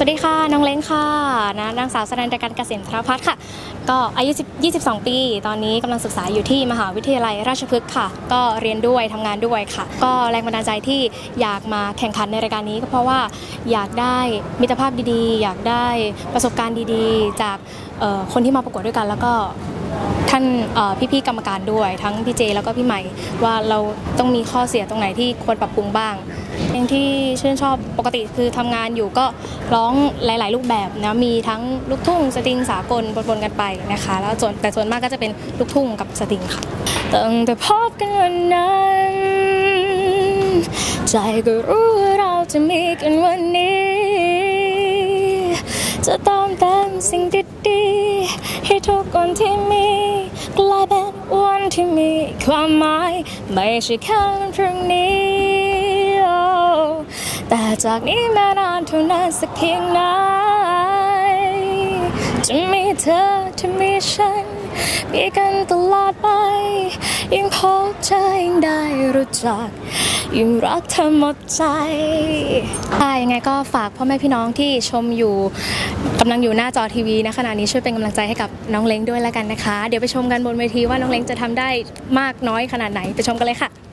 สวัสดีค่ะ น้องเล้งค่ะนะนางสาวสนันตการเกษมธรพัฒน์ค่ะ ก็อายุ22 ปี ตอนนี้กำลังศึกษาอยู่ที่มหาวิทยาลัยราชพฤกษ์ค่ะ ก็เรียนด้วยทำงานด้วยค่ะ ก็แรงบันดาลใจที่อยากมาแข่งขันในรายการนี้ก็เพราะว่าอยากได้มิตรภาพดีๆ อยากได้ประสบการณ์ดีๆ จากคนที่มาประกวดด้วยกัน แล้วก็ ท่านพี่ๆกรรมการด้วย ทั้งพี่เจแล้วก็พี่ใหม่ว่าเราต้องมีข้อเสียตรงไหนที่ควรปรับปรุงบ้างเพลงที่ชื่นชอบปกติคือทำงานอยู่ก็ร้องหลาย ๆ รูปแบบนะมีทั้งลูกทุ่งสตริงสากลปนๆกันไปนะคะแล้วส่วนแต่ส่วนมากก็จะเป็นลูกทุ่งกับสตริงค่ะตั้งแต่พบกันวันนั้นใจก็รู้ว่าเราจะมีกันวันนี้ จะเติมเต็มสิ่งดีๆให้ทุกคนที่มี ที่มีความหมาย ไม่ใช่แค่วันพรุ่งนี้ แต่จากนี้มานานเท่านั้นสักเพียงไหนจะมี เธอจะมีฉัน มีกันตลอดไป ยิ่งพบเธอยิ่งได้รู้จัก ยิ่งรักเธอหมดใจค่ยังไงก็ฝากพ่อแม่พี่น้องที่ชมอยู่กำลังอยู่หน้าจอทีวีนะขณะนี้ช่วยเป็นกำลังใจให้กับน้องเล้งด้วยแล้วกันนะคะ เดี๋ยวไปชมกันบนเวทีว่าน้องเล้งจะทำได้มากน้อยขนาดไหนไปชมกันเลยค่ะ